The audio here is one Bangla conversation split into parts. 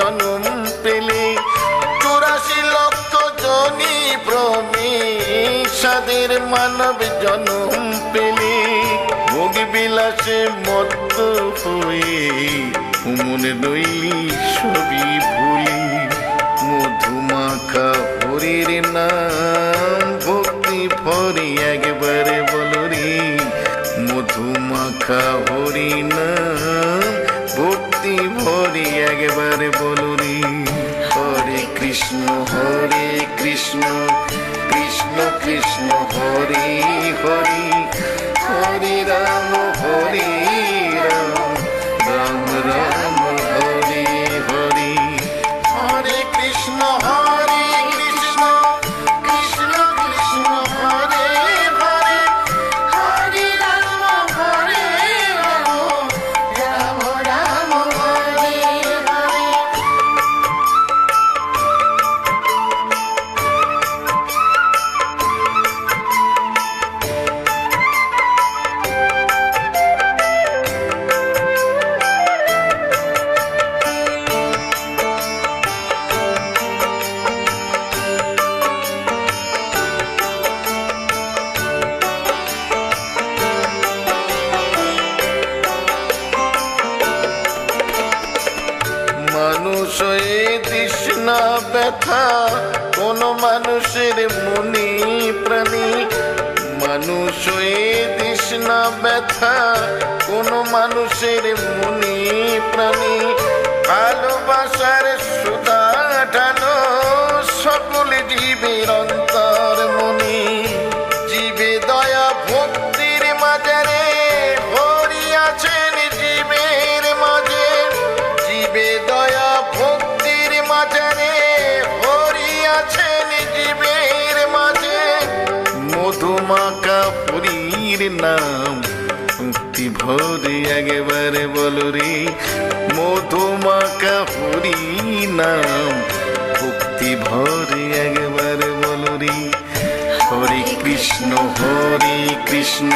জনম পেলে। চুরাশি লক্ষ জনি ভ্রমি সাদের মানব জনম পেলে। ভোগ বিলাসে মত্ত হয়ে মনে রইলি সবই ভুলি। মধুমাখা হরির নাম, ভক্তি ভরি একবারে বলো রে। মধুমাখা হরি নাম। ভক্তি ভরি একবারে বলুরি হরে কৃষ্ণ হরে কৃষ্ণ কৃষ্ণ কৃষ্ণ হরি হরে। এ তৃষ্ণা ব্যথা, কোন মানুষের মুনি প্রাণী। মানুষ এ তৃষ্ণা ব্যথা, কোন মানুষের মনে প্রাণী। ভালোবাসার সুদা মুক্তি ভরে একেবারে বলো রে মধুমাকা পুরী নাম। ভক্তি ভরে একেবারে বলো রে, হরে কৃষ্ণ হরে কৃষ্ণ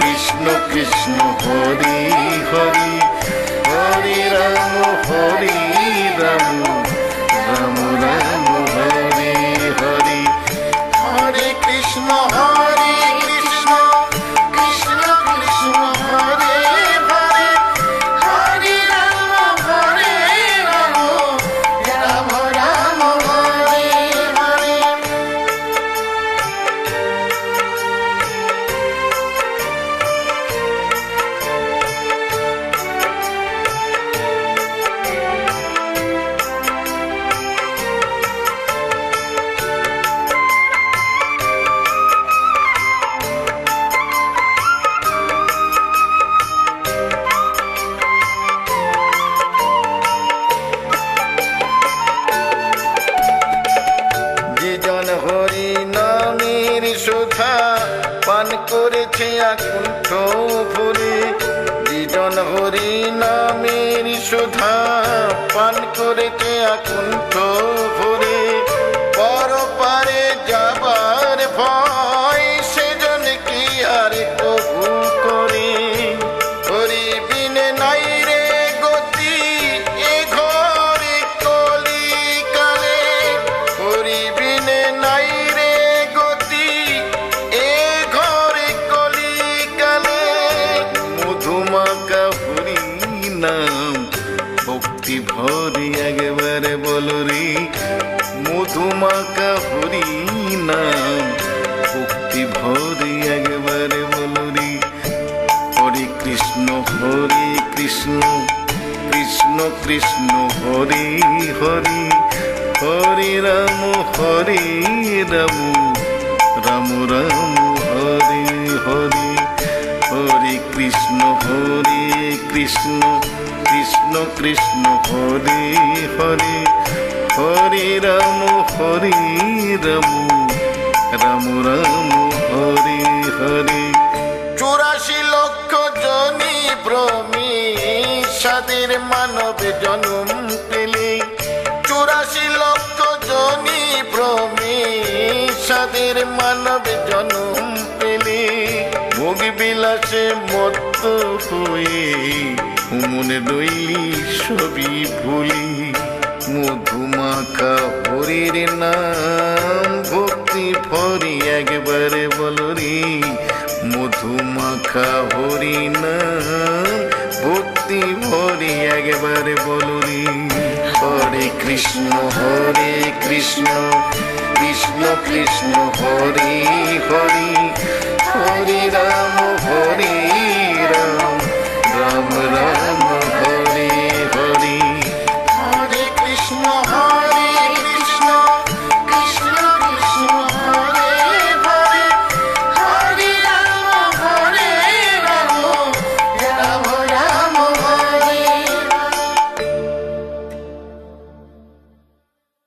কৃষ্ণ কৃষ্ণ, হরে হরে। হরে রাম হরে রাম রাম রাম, হরে হরে। হরে কৃষ্ণ যেজন হরি নামের সুধা পান করেছে আকুণ্ঠ ভরে পর পারে মধুমাকা হরি নাম, ভক্তি ভরে একেবারে বলো রে হরে কৃষ্ণ হরে কৃষ্ণ কৃষ্ণ কৃষ্ণ, হরে হরে। হরে রাম হরে রাম রাম রাম, হরে হরে। হরে কৃষ্ণ হরে কৃষ্ণ কৃষ্ণ কৃষ্ণ, হরে হরে। রাম রাম রাম হরে হরে চুরাশি লক্ষ জনি ভ্রমি সাদের মানব জনম পেলে। চুরাশি লক্ষ জনি ভ্রমি সাদের মানব জনম পেলে। ভোগ বিলাসে মত্ত হয়ে মনে রইলি সবই ভুলি। মধুমাখা হরির নাম। ভক্তি ভরি একবারে বলরি মধুমাখা হরি নাম। ভক্তি ভরি একবারে বলরি হরে কৃষ্ণ হরে কৃষ্ণ কৃষ্ণ কৃষ্ণ, হরে হরে।